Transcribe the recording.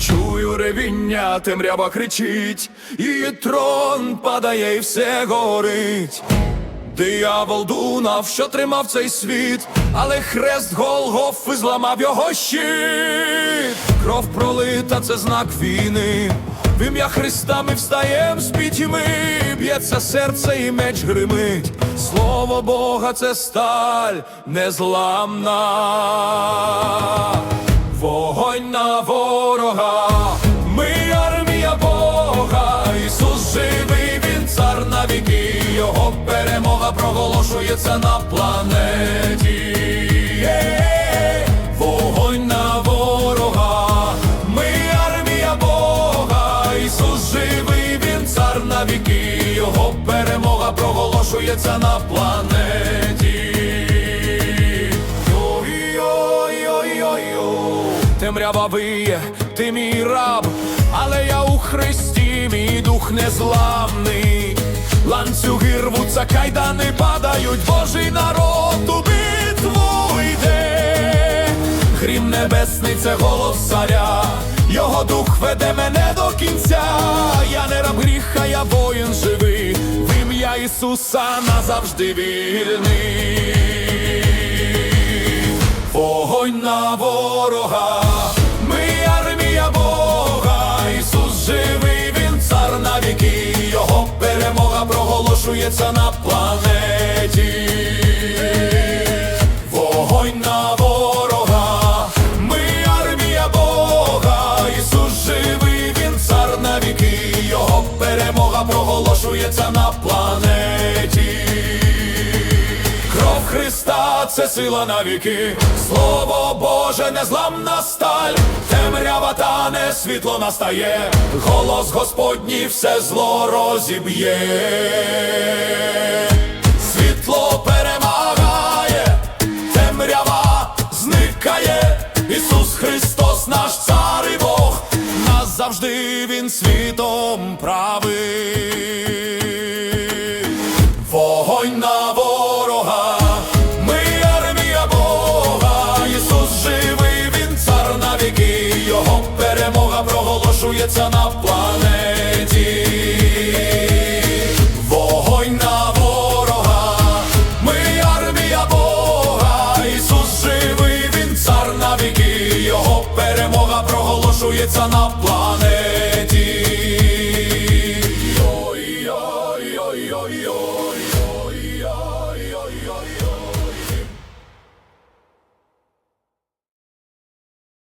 Чую ревіння, темрява кричить, і трон падає, і все горить. Диявол дунав, що тримав цей світ, але хрест Голгофи зламав його щит. Кров пролита, це знак війни. В ім'я Христа ми встаєм з пітьми, б'ється серце і меч гримить. Слово Бога це сталь незламна. Вогонь на ворога, ми армія Бога, Ісус живий, він цар на віки, Його перемога проголошується на планеті. Проголошується на планеті. Йо-йо-йо-йо-йо. Темрява виє, ти мій раб, але я у Христі, мій дух незламний. Ланцюги рвуться, кайдани падають, Божий народ у битву йде. Грім небесний це голос царя, його дух веде мене Ісуса назавжди вільний. Вогонь на ворога, ми армія Бога, Ісус живий, він цар на віки, Його перемога проголошується на планеті. Вогонь на ворога, перемога проголошується на планеті. Кров Христа це сила навіки, Слово Боже, незламна сталь, темрява тане, світло настає, голос Господній все зло розіб'є. Світло перемагає, темрява зникає, Ісус Христос, наш цар завжди Він світом правий. Вогонь на ворога, ми армія Бога, Ісус живий, він цар на віки, Його перемога проголошується на планеті. Живий, він цар на віки,